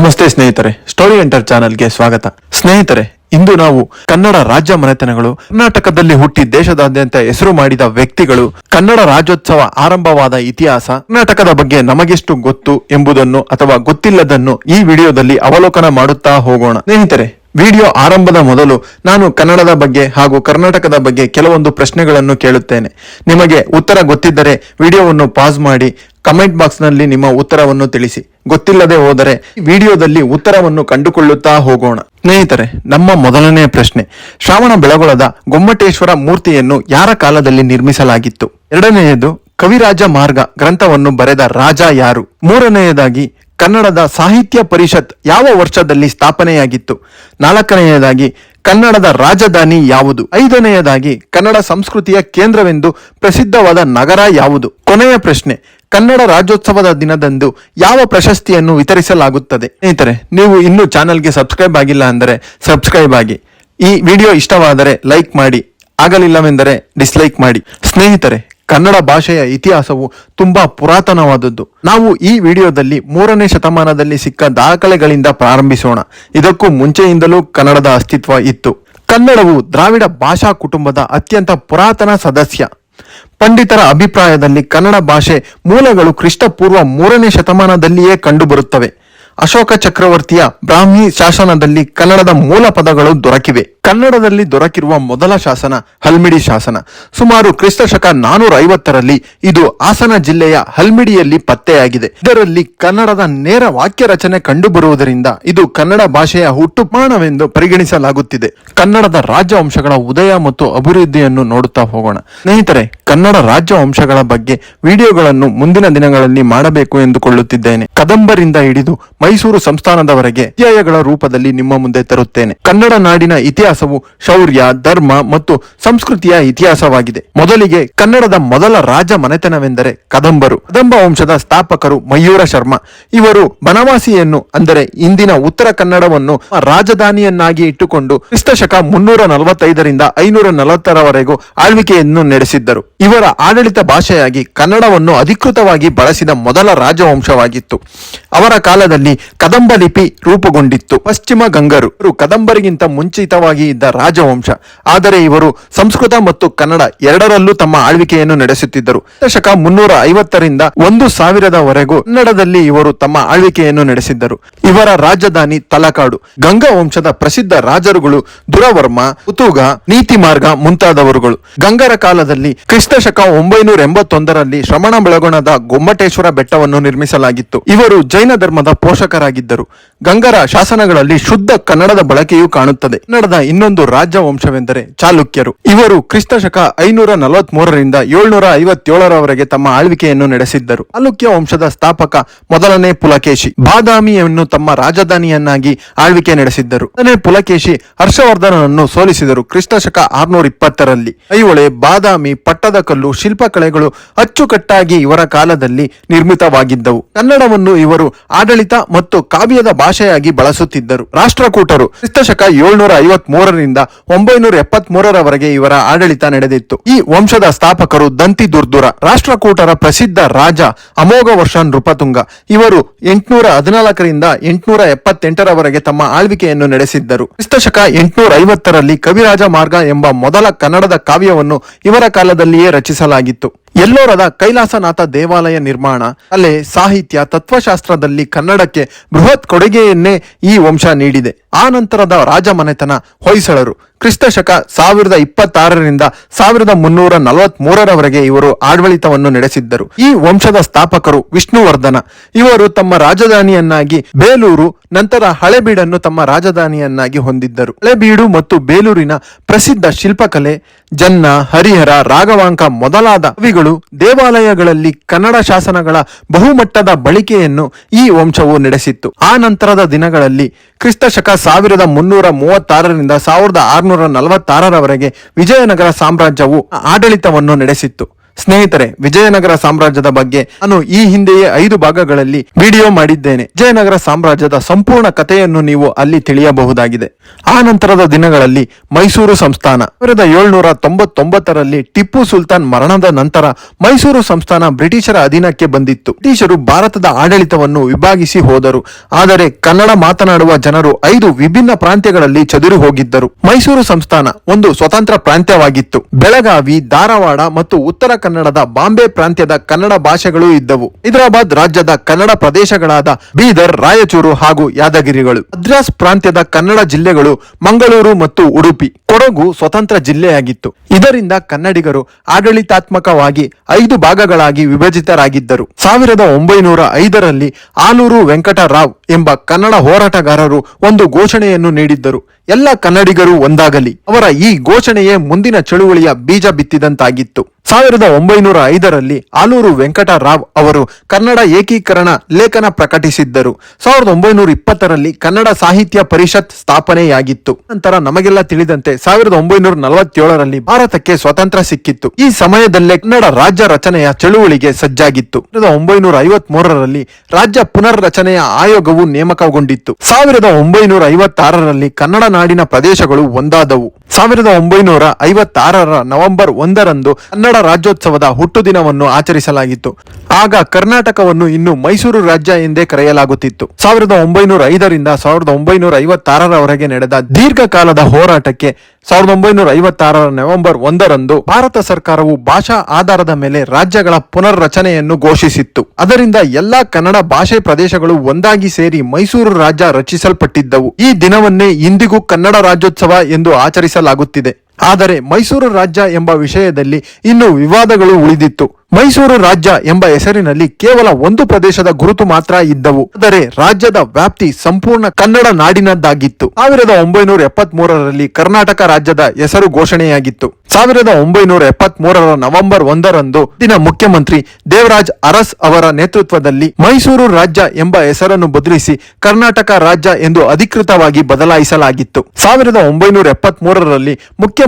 ನಮಸ್ತೆ ಸ್ನೇಹಿತರೆ story enter ಚಾನೆಲ್ಗೆ ಸ್ವಾಗತ. ಸ್ನೇಹಿತರೆ, ಇಂದು ನಾವು ಕನ್ನಡ ರಾಜ್ಯ ಮನೆತನಗಳು, ಕರ್ನಾಟಕದಲ್ಲಿ ಹುಟ್ಟಿ ದೇಶದಾದ್ಯಂತ ಹೆಸರು ಮಾಡಿದ ವ್ಯಕ್ತಿಗಳು, ಕನ್ನಡ ರಾಜ್ಯೋತ್ಸವ ಆರಂಭವಾದ ಇತಿಹಾಸ ಕರ್ನಾಟಕದ ಬಗ್ಗೆ ನಮಗೆಷ್ಟು ಗೊತ್ತು ಎಂಬುದನ್ನು ಅಥವಾ ಗೊತ್ತಿಲ್ಲದನ್ನು ಈ ವಿಡಿಯೋದಲ್ಲಿ ಅವಲೋಕನ ಮಾಡುತ್ತಾ ಹೋಗೋಣ. ಸ್ನೇಹಿತರೆ, ವಿಡಿಯೋ ಆರಂಭದ ಮೊದಲು ನಾನು ಕನ್ನಡದ ಬಗ್ಗೆ ಹಾಗೂ ಕರ್ನಾಟಕದ ಬಗ್ಗೆ ಕೆಲವೊಂದು ಪ್ರಶ್ನೆಗಳನ್ನು ಕೇಳುತ್ತೇನೆ. ನಿಮಗೆ ಉತ್ತರ ಗೊತ್ತಿದ್ದರೆ ವಿಡಿಯೋವನ್ನು ಪಾಸ್ ಮಾಡಿ ಕಮೆಂಟ್ ಬಾಕ್ಸ್ನಲ್ಲಿ ನಿಮ್ಮ ಉತ್ತರವನ್ನು ತಿಳಿಸಿ. ಗೊತ್ತಿಲ್ಲದೆ ಹೋದರೆ ವಿಡಿಯೋದಲ್ಲಿ ಉತ್ತರವನ್ನು ಕಂಡುಕೊಳ್ಳುತ್ತಾ ಹೋಗೋಣ. ಸ್ನೇಹಿತರೆ, ನಮ್ಮ ಮೊದಲನೆಯ ಪ್ರಶ್ನೆ. ಶ್ರಾವಣ ಬೆಳಗೊಳದ ಗೊಮ್ಮಟೇಶ್ವರ ಮೂರ್ತಿಯನ್ನು ಯಾರ ಕಾಲದಲ್ಲಿ ನಿರ್ಮಿಸಲಾಗಿತ್ತು? ಎರಡನೆಯದು ಕವಿರಾಜ ಮಾರ್ಗ ಗ್ರಂಥವನ್ನು ಬರೆದ ರಾಜ ಯಾರು? ಮೂರನೆಯದಾಗಿ ಕನ್ನಡದ ಸಾಹಿತ್ಯ ಪರಿಷತ್ ಯಾವ ವರ್ಷದಲ್ಲಿ ಸ್ಥಾಪನೆಯಾಗಿತ್ತು? ನಾಲ್ಕನೆಯದಾಗಿ, ಕನ್ನಡದ ರಾಜಧಾನಿ ಯಾವುದು? ಐದನೆಯದಾಗಿ, ಕನ್ನಡ ಸಂಸ್ಕೃತಿಯ ಕೇಂದ್ರವೆಂದು ಪ್ರಸಿದ್ಧವಾದ ನಗರ ಯಾವುದು? ಕೊನೆಯ ಪ್ರಶ್ನೆ, ಕನ್ನಡ ರಾಜ್ಯೋತ್ಸವದ ದಿನದಂದು ಯಾವ ಪ್ರಶಸ್ತಿಯನ್ನು ವಿತರಿಸಲಾಗುತ್ತದೆ? ಸ್ನೇಹಿತರೆ, ನೀವು ಇನ್ನೂ ಚಾನಲ್ಗೆ ಸಬ್ಸ್ಕ್ರೈಬ್ ಆಗಿಲ್ಲ ಅಂದರೆ ಸಬ್ಸ್ಕ್ರೈಬ್ ಆಗಿ. ಈ ವಿಡಿಯೋ ಇಷ್ಟವಾದರೆ ಲೈಕ್ ಮಾಡಿ. ಆಗಲಿಲ್ಲವೆಂದರೆ ಡಿಸ್ಲೈಕ್ ಮಾಡಿ. ಸ್ನೇಹಿತರೆ ಕನ್ನಡ ಭಾಷೆಯ ಇತಿಹಾಸವು ತುಂಬಾ ಪುರಾತನವಾದದ್ದು. ನಾವು ಈ ವಿಡಿಯೋದಲ್ಲಿ ಮೂರನೇ ಶತಮಾನದಲ್ಲಿ ಸಿಕ್ಕ ದಾಖಲೆಗಳಿಂದ ಪ್ರಾರಂಭಿಸೋಣ. ಇದಕ್ಕೂ ಮುಂಚೆಯಿಂದಲೂ ಕನ್ನಡದ ಅಸ್ತಿತ್ವ ಇತ್ತು. ಕನ್ನಡವು ದ್ರಾವಿಡ ಭಾಷಾ ಕುಟುಂಬದ ಅತ್ಯಂತ ಪುರಾತನ ಸದಸ್ಯ. ಪಂಡಿತರ ಅಭಿಪ್ರಾಯದಲ್ಲಿ ಕನ್ನಡ ಭಾಷೆ ಮೂಲಗಳು ಕ್ರಿಸ್ತಪೂರ್ವ ಮೂರನೇ ಶತಮಾನದಲ್ಲಿಯೇ ಕಂಡುಬರುತ್ತವೆ. ಅಶೋಕ ಚಕ್ರವರ್ತಿಯ ಬ್ರಾಹ್ಮಿ ಶಾಸನದಲ್ಲಿ ಕನ್ನಡದ ಮೂಲ ಪದಗಳು ದೊರಕಿವೆ. ಕನ್ನಡದಲ್ಲಿ ದೊರಕಿರುವ ಮೊದಲ ಶಾಸನ ಹಲ್ಮಿಡಿ ಶಾಸನ. ಸುಮಾರು ಕ್ರಿಸ್ತ ಶಕ ನಾನೂರ ಐವತ್ತರಲ್ಲಿ ಇದು ಹಾಸನ ಜಿಲ್ಲೆಯ ಹಲ್ಮಿಡಿಯಲ್ಲಿ ಪತ್ತೆಯಾಗಿದೆ. ಇದರಲ್ಲಿ ಕನ್ನಡದ ನೇರ ವಾಕ್ಯ ರಚನೆ ಕಂಡುಬರುವುದರಿಂದ ಇದು ಕನ್ನಡ ಭಾಷೆಯ ಹುಟ್ಟುಪಾಣವೆಂದು ಪರಿಗಣಿಸಲಾಗುತ್ತಿದೆ. ಕನ್ನಡದ ರಾಜವಂಶಗಳ ಉದಯ ಮತ್ತು ಅಭಿವೃದ್ಧಿಯನ್ನು ನೋಡುತ್ತಾ ಹೋಗೋಣ. ಸ್ನೇಹಿತರೆ, ಕನ್ನಡ ರಾಜವಂಶಗಳ ಬಗ್ಗೆ ವಿಡಿಯೋಗಳನ್ನು ಮುಂದಿನ ದಿನಗಳಲ್ಲಿ ಮಾಡಬೇಕು ಎಂದುಕೊಳ್ಳುತ್ತಿದ್ದೇನೆ. ಕದಂಬರಿಂದ ಹಿಡಿದು ಮೈಸೂರು ಸಂಸ್ಥಾನದವರೆಗೆ ಅಧ್ಯಾಯಗಳ ರೂಪದಲ್ಲಿ ನಿಮ್ಮ ಮುಂದೆ ತರುತ್ತೇನೆ. ಕನ್ನಡ ನಾಡಿನ ಇತಿಹಾಸವು ಶೌರ್ಯ, ಧರ್ಮ ಮತ್ತು ಸಂಸ್ಕೃತಿಯ ಇತಿಹಾಸವಾಗಿದೆ. ಮೊದಲಿಗೆ ಕನ್ನಡದ ಮೊದಲ ರಾಜ ಮನೆತನವೆಂದರೆ ಕದಂಬರು. ಕದಂಬ ವಂಶದ ಸ್ಥಾಪಕರು ಮಯೂರ ಶರ್ಮ. ಇವರು ಬನವಾಸಿಯನ್ನು, ಅಂದರೆ ಇಂದಿನ ಉತ್ತರ ಕನ್ನಡವನ್ನು, ರಾಜಧಾನಿಯನ್ನಾಗಿ ಇಟ್ಟುಕೊಂಡು ಕ್ರಿಸ್ತ ಶಕ ಮುನ್ನೂರ ನಲವತ್ತೈದರಿಂದ ಐನೂರ ನಲವತ್ತರವರೆಗೂ ಆಳ್ವಿಕೆಯನ್ನು ನಡೆಸಿದ್ದರು. ಇವರ ಆಡಳಿತ ಭಾಷೆಯಾಗಿ ಕನ್ನಡವನ್ನು ಅಧಿಕೃತವಾಗಿ ಬಳಸಿದ ಮೊದಲ ರಾಜವಂಶವಾಗಿತ್ತು. ಅವರ ಕಾಲದಲ್ಲಿ ಕದಂಬ ಲಿಪಿ ರೂಪುಗೊಂಡಿತ್ತು. ಪಶ್ಚಿಮ ಗಂಗರು ಕದಂಬರಿಗಿಂತ ಮುಂಚಿತವಾಗಿ ಇದ್ದ ರಾಜವಂಶ. ಆದರೆ ಇವರು ಸಂಸ್ಕೃತ ಮತ್ತು ಕನ್ನಡ ಎರಡರಲ್ಲೂ ತಮ್ಮ ಆಳ್ವಿಕೆಯನ್ನು ನಡೆಸುತ್ತಿದ್ದರು. ದಶಕ ಮುನ್ನೂರ ಐವತ್ತರಿಂದ ಒಂದು ಸಾವಿರದವರೆಗೂ ಕನ್ನಡದಲ್ಲಿ ಇವರು ತಮ್ಮ ಆಳ್ವಿಕೆಯನ್ನು ನಡೆಸಿದ್ದರು. ಇವರ ರಾಜಧಾನಿ ತಲಕಾಡು. ಗಂಗಾ ವಂಶದ ಪ್ರಸಿದ್ಧ ರಾಜರುಗಳು ದುರವರ್ಮ ಉತುಗ ನೀತಿಮಾರ್ಗ ಮುಂತಾದವರುಗಳು. ಗಂಗರ ಕಾಲದಲ್ಲಿ ಕ್ರಿಸ್ತ ಶಕ ಒಂಬೈನೂರ ಎಂಬತ್ತೊಂದರಲ್ಲಿ ಶ್ರಮಣ ಬೆಳಗೊಣದ ಗೊಮ್ಮಟೇಶ್ವರ ಬೆಟ್ಟವನ್ನು ನಿರ್ಮಿಸಲಾಗಿತ್ತು. ಇವರು ಜೈನ ಧರ್ಮದ ಪೋಷಕರಾಗಿದ್ದರು. ಗಂಗರ ಶಾಸನಗಳಲ್ಲಿ ಶುದ್ಧ ಕನ್ನಡದ ಬಳಕೆಯೂ ಕಾಣುತ್ತದೆ. ಕನ್ನಡದ ಇನ್ನೊಂದು ರಾಜ್ಯ ವಂಶವೆಂದರೆ ಚಾಲುಕ್ಯರು. ಇವರು ಕ್ರಿಸ್ತ ಶಕ ಐನೂರ ನಲವತ್ತ್ ಮೂರರಿಂದ ಏಳ್ನೂರ ಐವತ್ತೇಳರವರೆಗೆ ತಮ್ಮ ಆಳ್ವಿಕೆಯನ್ನು ನಡೆಸಿದ್ದರು. ಚಾಲುಕ್ಯ ವಂಶದ ಸ್ಥಾಪಕ ಮೊದಲನೇ ಪುಲಕೇಶಿ, ಬಾದಾಮಿಯನ್ನು ತಮ್ಮ ರಾಜಧಾನಿಯನ್ನಾಗಿ ಆಳ್ವಿಕೆ ನಡೆಸಿದ್ದರು. ಮೊದಲನೇ ಪುಲಕೇಶಿ ಹರ್ಷವರ್ಧನನನ್ನು ಸೋಲಿಸಿದರು ಕ್ರಿಸ್ತ ಶಕ ಆರ್ನೂರ ಇಪ್ಪತ್ತರಲ್ಲಿ. ಐಹೊಳೆ ಬಾದಾಮಿ ಪಟ್ಟದಕಲ್ಲು ಶಿಲ್ಪಕಲೆಗಳು ಅಚ್ಚುಕಟ್ಟಾಗಿ ಇವರ ಕಾಲದಲ್ಲಿ ನಿರ್ಮಿತವಾಗಿದ್ದವು. ಕನ್ನಡವನ್ನು ಇವರು ಆಡಳಿತ ಮತ್ತು ಕಾವ್ಯದ ಭಾಷೆಯಾಗಿ ಬಳಸುತ್ತಿದ್ದರು. ರಾಷ್ಟ್ರಕೂಟರು ಕ್ರಿಸ್ತಶಕ ಏಳ್ನೂರ ಐವತ್ ಮೂರರಿಂದ ಒಂಬೈನೂರ ಎಪ್ಪತ್ ಇವರ ಆಡಳಿತ ನಡೆದಿತ್ತು. ಈ ವಂಶದ ಸ್ಥಾಪಕರು ದಂತಿ ದುರ್ದುರ, ರಾಷ್ಟ್ರಕೂಟರ ಪ್ರಸಿದ್ಧ ರಾಜ ಅಮೋಘ ವರ್ಷ ನೃಪತುಂಗ. ಇವರು ಎಂಟುನೂರ ಹದಿನಾಲ್ಕರಿಂದ ಎಂಟುನೂರ ಎಪ್ಪತ್ತೆಂಟರವರೆಗೆ ತಮ್ಮ ಆಳ್ವಿಕೆಯನ್ನು ನಡೆಸಿದ್ದರು. ಕ್ರಿಸ್ತಶಕ ಎಂಟುನೂರ ಐವತ್ತರಲ್ಲಿ ಕವಿರಾಜ ಮಾರ್ಗ ಎಂಬ ಮೊದಲ ಕನ್ನಡದ ಕಾವ್ಯವನ್ನು ಇವರ ಕಾಲದಲ್ಲಿಯೇ ರಚಿಸಲಾಗಿತ್ತು. ಎಲ್ಲೋರದ ಕೈಲಾಸನಾಥ ದೇವಾಲಯ ನಿರ್ಮಾಣ, ಅಲ್ಲೇ ಸಾಹಿತ್ಯ, ತತ್ವಶಾಸ್ತ್ರದಲ್ಲಿ ಕನ್ನಡಕ್ಕೆ ಬೃಹತ್ ಕೊಡುಗೆಯನ್ನೇ ಈ ವಂಶ ನೀಡಿದೆ. ಆ ನಂತರದ ರಾಜಮನೆತನ ಹೊಯ್ಸಳರು. ಕ್ರಿಸ್ತ ಶಕ ಸಾವಿರದ ಇಪ್ಪತ್ತಾರರಿಂದ ಸಾವಿರದ ಮುನ್ನೂರ ನಲವತ್ತ್ ಮೂರರವರೆಗೆ ಇವರು ಆಡಳಿತವನ್ನು ನಡೆಸಿದ್ದರು. ಈ ವಂಶದ ಸ್ಥಾಪಕರು ವಿಷ್ಣುವರ್ಧನ. ಇವರು ತಮ್ಮ ರಾಜಧಾನಿಯನ್ನಾಗಿ ಬೇಲೂರು, ನಂತರ ಹಳೆಬೀಡನ್ನು ತಮ್ಮ ರಾಜಧಾನಿಯನ್ನಾಗಿ ಹೊಂದಿದ್ದರು. ಹಳೆಬೀಡು ಮತ್ತು ಬೇಲೂರಿನ ಪ್ರಸಿದ್ಧ ಶಿಲ್ಪಕಲೆ, ಜನ್ನ, ಹರಿಹರ, ರಾಘವಾಂಕ ಮೊದಲಾದ ಕವಿಗಳು ದೇವಾಲಯಗಳಲ್ಲಿ ಕನ್ನಡ ಶಾಸನಗಳ ಬಹುಮಟ್ಟದ ಬಳಕೆಯನ್ನು ಈ ವಂಶವು ನಡೆಸಿತ್ತು. ಆ ನಂತರದ ದಿನಗಳಲ್ಲಿ ಕ್ರಿಸ್ತ ಶಕ ಸಾವಿರದ ಮುನ್ನೂರ ಮೂವತ್ತಾರರಿಂದ ಸಾವಿರದ ಆರುನೂರ ನಲವತ್ತಾರರವರೆಗೆ ವಿಜಯನಗರ ಸಾಮ್ರಾಜ್ಯವು ಆಡಳಿತವನ್ನು ನಡೆಸಿತ್ತು. ಸ್ನೇಹಿತರೆ, ವಿಜಯನಗರ ಸಾಮ್ರಾಜ್ಯದ ಬಗ್ಗೆ ನಾನು ಈ ಹಿಂದೆಯೇ ಐದು ಭಾಗಗಳಲ್ಲಿ ವಿಡಿಯೋ ಮಾಡಿದ್ದೇನೆ. ವಿಜಯನಗರ ಸಾಮ್ರಾಜ್ಯದ ಸಂಪೂರ್ಣ ಕಥೆಯನ್ನು ನೀವು ಅಲ್ಲಿ ತಿಳಿಯಬಹುದಾಗಿದೆ. ಆ ನಂತರದ ದಿನಗಳಲ್ಲಿ ಮೈಸೂರು ಸಂಸ್ಥಾನ. ಸಾವಿರದ ಏಳ್ನೂರ ತೊಂಬತ್ತೊಂಬತ್ತರಲ್ಲಿ ಟಿಪ್ಪು ಸುಲ್ತಾನ್ ಮರಣದ ನಂತರ ಮೈಸೂರು ಸಂಸ್ಥಾನ ಬ್ರಿಟಿಷರ ಅಧೀನಕ್ಕೆ ಬಂದಿತ್ತು. ಬ್ರಿಟಿಷರು ಭಾರತದ ಆಡಳಿತವನ್ನು ವಿಭಾಗಿಸಿ ಹೋದರು. ಆದರೆ ಕನ್ನಡ ಮಾತನಾಡುವ ಜನರು ಐದು ವಿಭಿನ್ನ ಪ್ರಾಂತ್ಯಗಳಲ್ಲಿ ಚದುರಿ ಹೋಗಿದ್ದರು. ಮೈಸೂರು ಸಂಸ್ಥಾನ ಒಂದು ಸ್ವತಂತ್ರ ಪ್ರಾಂತ್ಯವಾಗಿತ್ತು. ಬೆಳಗಾವಿ, ಧಾರವಾಡ ಮತ್ತು ಉತ್ತರ ಕನ್ನಡದ ಬಾಂಬೆ ಪ್ರಾಂತ್ಯದ ಕನ್ನಡ ಭಾಷೆಗಳು ಇದ್ದವು. ಹೈದರಾಬಾದ್ ರಾಜ್ಯದ ಕನ್ನಡ ಪ್ರದೇಶಗಳಾದ ಬೀದರ್, ರಾಯಚೂರು ಹಾಗೂ ಯಾದಗಿರಿಗಳು. ಮದ್ರಾಸ್ ಪ್ರಾಂತ್ಯದ ಕನ್ನಡ ಜಿಲ್ಲೆಗಳು ಮಂಗಳೂರು ಮತ್ತು ಉಡುಪಿ. ಕೊಡಗು ಸ್ವತಂತ್ರ ಜಿಲ್ಲೆಯಾಗಿತ್ತು. ಇದರಿಂದ ಕನ್ನಡಿಗರು ಆಡಳಿತಾತ್ಮಕವಾಗಿ ಐದು ಭಾಗಗಳಾಗಿ ವಿಭಜಿತರಾಗಿದ್ದರು. ಸಾವಿರದ ಒಂಬೈನೂರ ಐದರಲ್ಲಿ ಆಲೂರು ವೆಂಕಟರಾವ್ ಎಂಬ ಕನ್ನಡ ಹೋರಾಟಗಾರರು ಒಂದು ಘೋಷಣೆಯನ್ನು ನೀಡಿದ್ದರು. ಎಲ್ಲ ಕನ್ನಡಿಗರು ಒಂದಾಗಲಿ. ಅವರ ಈ ಘೋಷಣೆಯೇ ಮುಂದಿನ ಚಳುವಳಿಯ ಬೀಜ ಬಿತ್ತಿದಂತಾಗಿತ್ತು. ಸಾವಿರದ ಒಂಬೈನೂರ ಐದರಲ್ಲಿ ಆಲೂರು ವೆಂಕಟರಾವ್ ಅವರು ಕನ್ನಡ ಏಕೀಕರಣ ಲೇಖನ ಪ್ರಕಟಿಸಿದ್ದರು. ಸಾವಿರದ ಒಂಬೈನೂರ ಇಪ್ಪತ್ತರಲ್ಲಿ ಕನ್ನಡ ಸಾಹಿತ್ಯ ಪರಿಷತ್ ಸ್ಥಾಪನೆಯಾಗಿತ್ತು. ನಂತರ ನಮಗೆಲ್ಲ ತಿಳಿದಂತೆ ಸಾವಿರದ ಒಂಬೈನೂರ ನಲವತ್ತೇಳರಲ್ಲಿ ಭಾರತಕ್ಕೆ ಸ್ವಾತಂತ್ರ್ಯ ಸಿಕ್ಕಿತ್ತು. ಈ ಸಮಯದಲ್ಲೇ ಕನ್ನಡ ರಾಜ್ಯ ರಚನೆಯ ಚಳುವಳಿಗೆ ಸಜ್ಜಾಗಿತ್ತು. ಸಾವಿರದ ಒಂಬೈನೂರ ಐವತ್ ಮೂರರಲ್ಲಿ ರಾಜ್ಯ ಪುನರ್ ರಚನೆಯ ಆಯೋಗವು ನೇಮಕಗೊಂಡಿತ್ತು. ಸಾವಿರದ ಒಂಬೈನೂರ ಐವತ್ತಾರರಲ್ಲಿ ಕನ್ನಡ ನಾಡಿನ ಪ್ರದೇಶಗಳು ಒಂದಾದವು. ಸಾವಿರದ ಒಂಬೈನೂರ ಐವತ್ತಾರರ ನವೆಂಬರ್ ಒಂದರಂದು ಕನ್ನಡ ರಾಜ್ಯೋತ್ಸವದ ಹುಟ್ಟು ದಿನವನ್ನು ಆಚರಿಸಲಾಗಿತ್ತು. ಆಗ ಕರ್ನಾಟಕವನ್ನು ಇನ್ನು ಮೈಸೂರು ರಾಜ್ಯ ಎಂದೇ ಕರೆಯಲಾಗುತ್ತಿತ್ತು. ಸಾವಿರದ ಒಂಬೈನೂರ ಐದರಿಂದ ಸಾವಿರದ ಒಂಬೈನೂರ ಐವತ್ತಾರರವರೆಗೆ ನಡೆದ ದೀರ್ಘಕಾಲದ ಹೋರಾಟಕ್ಕೆ ಸಾವಿರದ ಒಂಬೈನೂರ ಐವತ್ತಾರರ ನವೆಂಬರ್ ಒಂದರಂದು ಭಾರತ ಸರ್ಕಾರವು ಭಾಷಾ ಆಧಾರದ ಮೇಲೆ ರಾಜ್ಯಗಳ ಪುನರ್ರಚನೆಯನ್ನು ಘೋಷಿಸಿತ್ತು. ಅದರಿಂದ ಎಲ್ಲಾ ಕನ್ನಡ ಭಾಷೆ ಪ್ರದೇಶಗಳು ಒಂದಾಗಿ ಸೇರಿ ಮೈಸೂರು ರಾಜ್ಯ ರಚಿಸಲ್ಪಟ್ಟಿದ್ದವು. ಈ ದಿನವನ್ನೇ ಇಂದಿಗೂ ಕನ್ನಡ ರಾಜ್ಯೋತ್ಸವ ಎಂದು ಆಚರಿಸಲಾಗುತ್ತಿದೆ. ಆದರೆ ಮೈಸೂರು ರಾಜ್ಯ ಎಂಬ ವಿಷಯದಲ್ಲಿ ಇನ್ನು ವಿವಾದಗಳು ಉಳಿದಿತ್ತು. ಮೈಸೂರು ರಾಜ್ಯ ಎಂಬ ಹೆಸರಿನಲ್ಲಿ ಕೇವಲ ಒಂದು ಪ್ರದೇಶದ ಗುರುತು ಮಾತ್ರ ಇದ್ದವು. ಆದರೆ ರಾಜ್ಯದ ವ್ಯಾಪ್ತಿ ಸಂಪೂರ್ಣ ಕನ್ನಡ ನಾಡಿನದ್ದಾಗಿತ್ತು. ಸಾವಿರದ ಒಂಬೈನೂರ ಕರ್ನಾಟಕ ರಾಜ್ಯದ ಹೆಸರು ಘೋಷಣೆಯಾಗಿತ್ತು. ಸಾವಿರದ ಒಂಬೈನೂರ ಎಪ್ಪತ್ತ್ ಮೂರರ ನವೆಂಬರ್ ಒಂದರಂದು ದಿನ ಮುಖ್ಯಮಂತ್ರಿ ದೇವರಾಜ್ ಅರಸ್ ಅವರ ನೇತೃತ್ವದಲ್ಲಿ ಮೈಸೂರು ರಾಜ್ಯ ಎಂಬ ಹೆಸರನ್ನು ಬದಲಿಸಿ ಕರ್ನಾಟಕ ರಾಜ್ಯ ಎಂದು ಅಧಿಕೃತವಾಗಿ ಬದಲಾಯಿಸಲಾಗಿತ್ತು. ಸಾವಿರದ ಒಂಬೈನೂರ ಎಪ್ಪತ್ತ್ ಮೂರರಲ್ಲಿ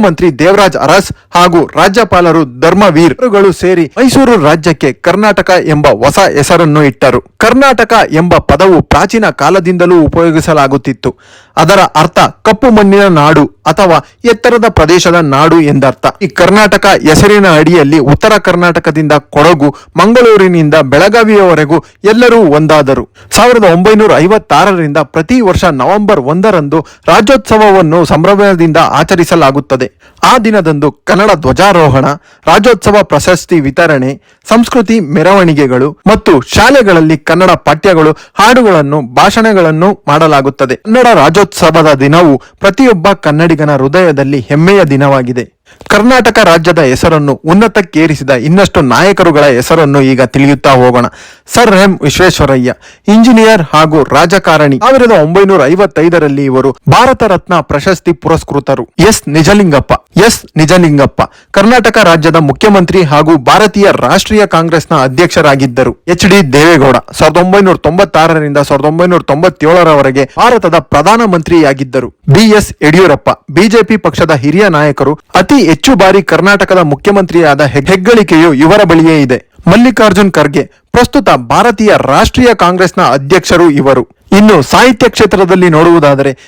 ಮುಖ್ಯಮಂತ್ರಿ ದೇವರಾಜ್ ಅರಸ್ ಹಾಗೂ ರಾಜ್ಯಪಾಲರು ಧರ್ಮವೀರ್ಗಳು ಸೇರಿ ಮೈಸೂರು ರಾಜ್ಯಕ್ಕೆ ಕರ್ನಾಟಕ ಎಂಬ ಹೊಸ ಹೆಸರನ್ನು ಇಟ್ಟರು. ಕರ್ನಾಟಕ ಎಂಬ ಪದವು ಪ್ರಾಚೀನ ಕಾಲದಿಂದಲೂ ಉಪಯೋಗಿಸಲಾಗುತ್ತಿತ್ತು. ಅದರ ಅರ್ಥ ಕಪ್ಪು ಮಣ್ಣಿನ ನಾಡು ಅಥವಾ ಎತ್ತರದ ಪ್ರದೇಶದ ನಾಡು ಎಂದರ್ಥ. ಈ ಕರ್ನಾಟಕ ಹೆಸರಿನ ಅಡಿಯಲ್ಲಿ ಉತ್ತರ ಕರ್ನಾಟಕದಿಂದ ಕೊಡಗು, ಮಂಗಳೂರಿನಿಂದ ಬೆಳಗಾವಿಯವರೆಗೂ ಎಲ್ಲರೂ ಒಂದಾದರು. ಸಾವಿರದ ಒಂಬೈನೂರ ಐವತ್ತಾರರಿಂದ ಪ್ರತಿ ವರ್ಷ ನವೆಂಬರ್ ಒಂದರಂದು ರಾಜ್ಯೋತ್ಸವವನ್ನು ಸಂಭ್ರಮದಿಂದ ಆಚರಿಸಲಾಗುತ್ತದೆ. ಆ ದಿನದಂದು ಕನ್ನಡ ಧ್ವಜಾರೋಹಣ, ರಾಜ್ಯೋತ್ಸವ ಪ್ರಶಸ್ತಿ ವಿತರಣೆ, ಸಂಸ್ಕೃತಿ ಮೆರವಣಿಗೆಗಳು ಮತ್ತು ಶಾಲೆಗಳಲ್ಲಿ ಕನ್ನಡ ಪಠ್ಯಗಳು, ಹಾಡುಗಳನ್ನು, ಭಾಷಣಗಳನ್ನು ಮಾಡಲಾಗುತ್ತದೆ. ಕನ್ನಡ ರಾಜ್ಯೋತ್ಸವದ ದಿನವು ಪ್ರತಿಯೊಬ್ಬ ಕನ್ನಡಿಗನ ಹೃದಯದಲ್ಲಿ ಹೆಮ್ಮೆಯ ದಿನವಾಗಿದೆ. ಕರ್ನಾಟಕ ರಾಜ್ಯದ ಹೆಸರನ್ನು ಉನ್ನತಕ್ಕೇರಿಸಿದ ಇನ್ನಷ್ಟು ನಾಯಕರುಗಳ ಹೆಸರನ್ನು ಈಗ ತಿಳಿಯುತ್ತಾ ಹೋಗೋಣ. ಸರ್ ಎಂ ವಿಶ್ವೇಶ್ವರಯ್ಯ, ಇಂಜಿನಿಯರ್ ಹಾಗೂ ರಾಜಕಾರಣಿ. ಸಾವಿರದ ಒಂಬೈನೂರ ಐವತ್ತೈದರಲ್ಲಿ ಇವರು ಭಾರತ ರತ್ನ ಪ್ರಶಸ್ತಿ ಪುರಸ್ಕೃತರು. ಎಸ್. ನಿಜಲಿಂಗಪ್ಪ ಎಸ್ ನಿಜಲಿಂಗಪ್ಪ. ಕರ್ನಾಟಕ ರಾಜ್ಯದ ಮುಖ್ಯಮಂತ್ರಿ ಹಾಗೂ ಭಾರತೀಯ ರಾಷ್ಟ್ರೀಯ ಕಾಂಗ್ರೆಸ್ನ ಅಧ್ಯಕ್ಷರಾಗಿದ್ದರು. ಎಚ್ ಡಿ ದೇವೇಗೌಡ ಸಾವಿರದ ಒಂಬೈನೂರ ತೊಂಬತ್ತಾರರಿಂದ ಸಾವಿರದ ಒಂಬೈನೂರ ತೊಂಬತ್ತೇಳರವರೆಗೆ ಭಾರತದ ಪ್ರಧಾನಮಂತ್ರಿಯಾಗಿದ್ದರು ಬಿ ಎಸ್ ಯಡಿಯೂರಪ್ಪ, ಬಿಜೆಪಿ ಪಕ್ಷದ ಹಿರಿಯ ನಾಯಕರು, ಅತಿ ಹೆಚ್ಚು ಬಾರಿ ಕರ್ನಾಟಕದ ಮುಖ್ಯಮಂತ್ರಿಯಾದ ಹೆಗ್- ಹೆಗ್ಗಳಿಕೆಯು ಇವರ ಬಳಿಯೇ ಇದೆ. ಮಲ್ಲಿಕಾರ್ಜುನ್ ಖರ್ಗೆ, ಪ್ರಸ್ತುತ ಭಾರತೀಯ ರಾಷ್ಟ್ರೀಯ ಕಾಂಗ್ರೆಸ್ನ ಅಧ್ಯಕ್ಷರು ಇವರು. ಇನ್ನು ಸಾಹಿತ್ಯ ಕ್ಷೇತ್ರದಲ್ಲಿ ನೋಡುವುದಾದರೆ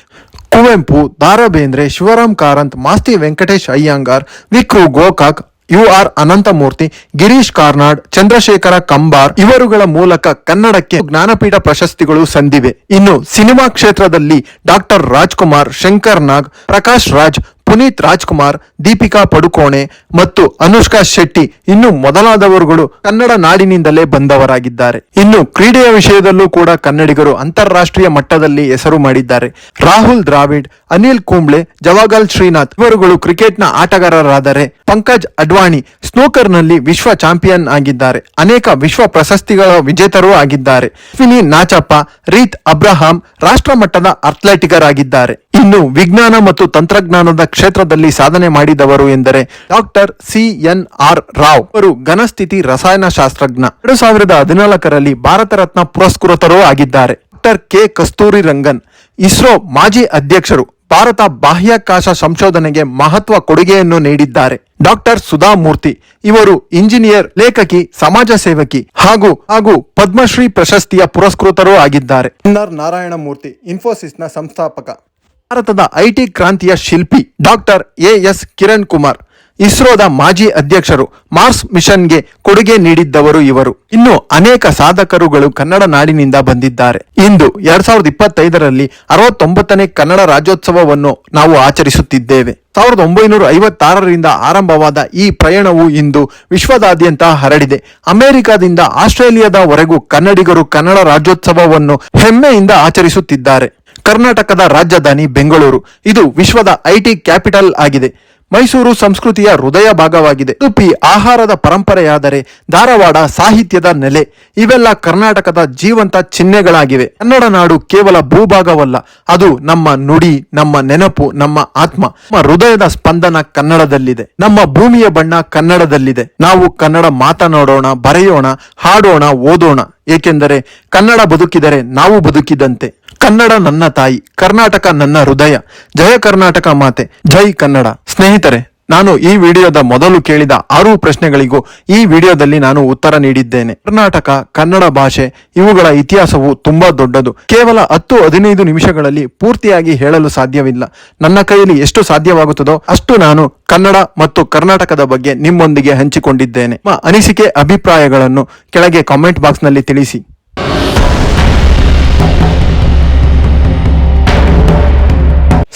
ಕುವೆಂಪು ದಾರ ಬೇಂದ್ರೆ ಶಿವರಾಮ್ ಕಾರಂತ್, ಮಾಸ್ತಿ ವೆಂಕಟೇಶ್ ಅಯ್ಯಂಗಾರ್, ವಿಕ್ರು ಗೋಕಾಕ್, ಯು ಆರ್ ಅನಂತಮೂರ್ತಿ, ಗಿರೀಶ್ ಕಾರ್ನಾಡ್, ಚಂದ್ರಶೇಖರ ಕಂಬಾರ್ ಇವರುಗಳ ಮೂಲಕ ಕನ್ನಡಕ್ಕೆ ಜ್ಞಾನಪೀಠ ಪ್ರಶಸ್ತಿಗಳು ಸಂದಿವೆ. ಇನ್ನು ಸಿನಿಮಾ ಕ್ಷೇತ್ರದಲ್ಲಿ ಡಾಕ್ಟರ್ ರಾಜ್ಕುಮಾರ್, ಶಂಕರ್ ನಾಗ್, ಪ್ರಕಾಶ್ ರಾಜ್ ಪುನೀತ್ ರಾಜ್ಕುಮಾರ್, ದೀಪಿಕಾ ಪಡುಕೋಣೆ ಮತ್ತು ಅನುಷ್ಕಾ ಶೆಟ್ಟಿ ಇನ್ನು ಮೊದಲಾದವರುಗಳು ಕನ್ನಡ ನಾಡಿನಿಂದಲೇ ಬಂದವರಾಗಿದ್ದಾರೆ. ಇನ್ನು ಕ್ರೀಡೆಯ ವಿಷಯದಲ್ಲೂ ಕೂಡ ಕನ್ನಡಿಗರು ಅಂತಾರಾಷ್ಟ್ರೀಯ ಮಟ್ಟದಲ್ಲಿ ಹೆಸರು ಮಾಡಿದ್ದಾರೆ. ರಾಹುಲ್ ದ್ರಾವಿಡ್, ಅನಿಲ್ ಕುಂಬ್ಳೆ, ಜವಾಗಲ್ ಶ್ರೀನಾಥ್ ಇವರುಗಳು ಕ್ರಿಕೆಟ್ನ ಆಟಗಾರರಾದರೆ ಪಂಕಜ್ ಅಡ್ವಾಣಿ ಸ್ನೂಕರ್ನಲ್ಲಿ ವಿಶ್ವ ಚಾಂಪಿಯನ್ ಆಗಿದ್ದಾರೆ. ಅನೇಕ ವಿಶ್ವ ಪ್ರಶಸ್ತಿಗಳ ವಿಜೇತರೂ ಆಗಿದ್ದಾರೆ. ಫಿನಿ ನಾಚಪ್ಪ, ರೀತ್ ಅಬ್ರಹಾಂ ರಾಷ್ಟ್ರಮಟ್ಟದ ಮಟ್ಟದ ಅಥ್ಲೆಟಿಗರ್ ಆಗಿದ್ದಾರೆ ಇನ್ನು ವಿಜ್ಞಾನ ಮತ್ತು ತಂತ್ರಜ್ಞಾನದ ಕ್ಷೇತ್ರದಲ್ಲಿ ಸಾಧನೆ ಮಾಡಿದವರು ಎಂದರೆ doctor C N R. Rao ಅವರು ಘನಸ್ಥಿತಿ ರಸಾಯನಶಾಸ್ತ್ರಜ್ಞ ಎರಡು ಸಾವಿರದ ಹದಿನಾಲ್ಕರಲ್ಲಿ ಭಾರತ ರತ್ನ ಪುರಸ್ಕೃತರೂ ಆಗಿದ್ದಾರೆ. Doctor K. Kasturi Rangan, ISRO ಮಾಜಿ ಅಧ್ಯಕ್ಷರು, ಭಾರತ ಬಾಹ್ಯಾಕಾಶ ಸಂಶೋಧನೆಗೆ ಮಹತ್ವ ಕೊಡುಗೆಯನ್ನು ನೀಡಿದ್ದಾರೆ. ಡಾಕ್ಟರ್ ಸುಧಾಮೂರ್ತಿ ಇವರು ಇಂಜಿನಿಯರ್, ಲೇಖಕಿ, ಸಮಾಜ ಸೇವಕಿ ಹಾಗೂ ಹಾಗೂ ಪದ್ಮಶ್ರೀ ಪ್ರಶಸ್ತಿಯ ಪುರಸ್ಕೃತರೂ ಆಗಿದ್ದಾರೆ. ಎನ್. ಆರ್. ನಾರಾಯಣಮೂರ್ತಿ, ಇನ್ಫೋಸಿಸ್ನ ಸಂಸ್ಥಾಪಕ. ಭಾರತದ ಐಟಿ ಕ್ರಾಂತಿಯ ಶಿಲ್ಪಿ doctor A S Kiran Kumar. ಇಸ್ರೋದ ಮಾಜಿ ಅಧ್ಯಕ್ಷರು ಮಾರ್ಸ್ ಮಿಷನ್ಗೆ ಕೊಡುಗೆ ನೀಡಿದ್ದವರು ಇವರು. ಇನ್ನು ಅನೇಕ ಸಾಧಕರುಗಳು ಕನ್ನಡ ನಾಡಿನಿಂದ ಬಂದಿದ್ದಾರೆ. ಇಂದು ಎರಡ್ ಸಾವಿರದ ಇಪ್ಪತ್ತೈದರಲ್ಲಿ ಅರವತ್ತೊಂಬತ್ತನೇ ಕನ್ನಡ ರಾಜ್ಯೋತ್ಸವವನ್ನು ನಾವು ಆಚರಿಸುತ್ತಿದ್ದೇವೆ. ಸಾವಿರದ ಒಂಬೈನೂರ ಐವತ್ತಾರರಿಂದ ಆರಂಭವಾದ ಈ ಪ್ರಯಾಣವು ಇಂದು ವಿಶ್ವದಾದ್ಯಂತ ಹರಡಿದೆ. ಅಮೆರಿಕದಿಂದ ಆಸ್ಟ್ರೇಲಿಯಾದವರೆಗೂ ಕನ್ನಡಿಗರು ಕನ್ನಡ ರಾಜ್ಯೋತ್ಸವವನ್ನು ಹೆಮ್ಮೆಯಿಂದ ಆಚರಿಸುತ್ತಿದ್ದಾರೆ. ಕರ್ನಾಟಕದ ರಾಜಧಾನಿ ಬೆಂಗಳೂರು. ಇದು ವಿಶ್ವದ ಐಟಿ ಕ್ಯಾಪಿಟಲ್ ಆಗಿದೆ. ಮೈಸೂರು ಸಂಸ್ಕೃತಿಯ ಹೃದಯ ಭಾಗವಾಗಿದೆ. ಉಡುಪಿ ಆಹಾರದ ಪರಂಪರೆಯಾದರೆ ಧಾರವಾಡ ಸಾಹಿತ್ಯದ ನೆಲೆ. ಇವೆಲ್ಲ ಕರ್ನಾಟಕದ ಜೀವಂತ ಚಿಹ್ನೆಗಳಾಗಿವೆ. ಕನ್ನಡ ನಾಡು ಕೇವಲ ಭೂಭಾಗವಲ್ಲ. ಅದು ನಮ್ಮ ನುಡಿ, ನಮ್ಮ ನೆನಪು, ನಮ್ಮ ಆತ್ಮ. ನಮ್ಮ ಹೃದಯದ ಸ್ಪಂದನ ಕನ್ನಡದಲ್ಲಿದೆ. ನಮ್ಮ ಭೂಮಿಯ ಬಣ್ಣ ಕನ್ನಡದಲ್ಲಿದೆ. ನಾವು ಕನ್ನಡ ಮಾತನಾಡೋಣ, ಬರೆಯೋಣ, ಹಾಡೋಣ, ಓದೋಣ. ಏಕೆಂದರೆ ಕನ್ನಡ ಬದುಕಿದರೆ ನಾವು ಬದುಕಿದಂತೆ. ಕನ್ನಡ ನನ್ನ ತಾಯಿ, ಕರ್ನಾಟಕ ನನ್ನ ಹೃದಯ. ಜಯ ಕರ್ನಾಟಕ ಮಾತೆ, ಜೈ ಕನ್ನಡ. ಸ್ನೇಹಿತರೆ, ನಾನು ಈ ವಿಡಿಯೋದ ಮೊದಲು ಕೇಳಿದ ಆರು ಪ್ರಶ್ನೆಗಳಿಗೂ ಈ ವಿಡಿಯೋದಲ್ಲಿ ನಾನು ಉತ್ತರ ನೀಡಿದ್ದೇನೆ. ಕರ್ನಾಟಕ, ಕನ್ನಡ ಭಾಷೆ ಇವುಗಳ ಇತಿಹಾಸವು ತುಂಬಾ ದೊಡ್ಡದು. ಕೇವಲ ಹತ್ತು ಹದಿನೈದು ನಿಮಿಷಗಳಲ್ಲಿ ಪೂರ್ತಿಯಾಗಿ ಹೇಳಲು ಸಾಧ್ಯವಿಲ್ಲ. ನನ್ನ ಕೈಯಲ್ಲಿ ಎಷ್ಟು ಸಾಧ್ಯವಾಗುತ್ತದೋ ಅಷ್ಟು ನಾನು ಕನ್ನಡ ಮತ್ತು ಕರ್ನಾಟಕದ ಬಗ್ಗೆ ನಿಮ್ಮೊಂದಿಗೆ ಹಂಚಿಕೊಂಡಿದ್ದೇನೆ. ಅನಿಸಿಕೆ, ಅಭಿಪ್ರಾಯಗಳನ್ನು ಕೆಳಗೆ ಕಾಮೆಂಟ್ ಬಾಕ್ಸ್ನಲ್ಲಿ ತಿಳಿಸಿ.